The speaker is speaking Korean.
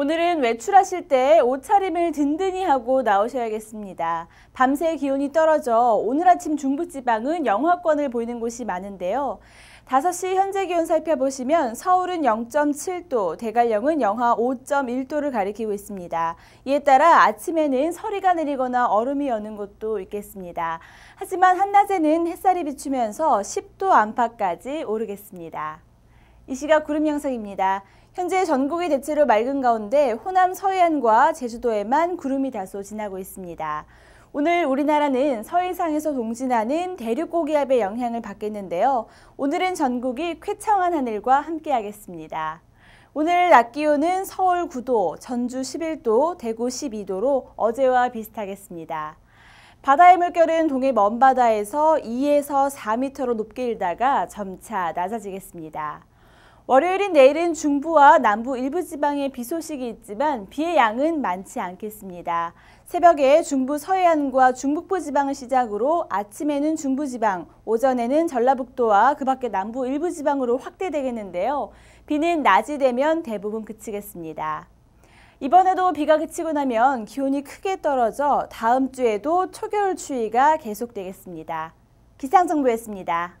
오늘은 외출하실 때 옷차림을 든든히 하고 나오셔야겠습니다. 밤새 기온이 떨어져 오늘 아침 중부지방은 영하권을 보이는 곳이 많은데요. 5시 현재 기온 살펴보시면 서울은 0.7도, 대관령은 영하 5.1도를 가리키고 있습니다. 이에 따라 아침에는 서리가 내리거나 얼음이 여는 곳도 있겠습니다. 하지만 한낮에는 햇살이 비추면서 10도 안팎까지 오르겠습니다. 이 시각 구름 양상입니다. 현재 전국이 대체로 맑은 가운데 호남 서해안과 제주도에만 구름이 다소 지나고 있습니다. 오늘 우리나라는 서해상에서 동진하는 대륙 고기압의 영향을 받겠는데요. 오늘은 전국이 쾌청한 하늘과 함께하겠습니다. 오늘 낮 기온은 서울 9도, 전주 11도, 대구 12도로 어제와 비슷하겠습니다. 바다의 물결은 동해 먼바다에서 2에서 4m로 높게 일다가 점차 낮아지겠습니다. 월요일인 내일은 중부와 남부 일부 지방에 비 소식이 있지만 비의 양은 많지 않겠습니다. 새벽에 중부 서해안과 중북부 지방을 시작으로 아침에는 중부 지방, 오전에는 전라북도와 그 밖에 남부 일부 지방으로 확대되겠는데요. 비는 낮이 되면 대부분 그치겠습니다. 이번에도 비가 그치고 나면 기온이 크게 떨어져 다음 주에도 초겨울 추위가 계속되겠습니다. 기상정보였습니다.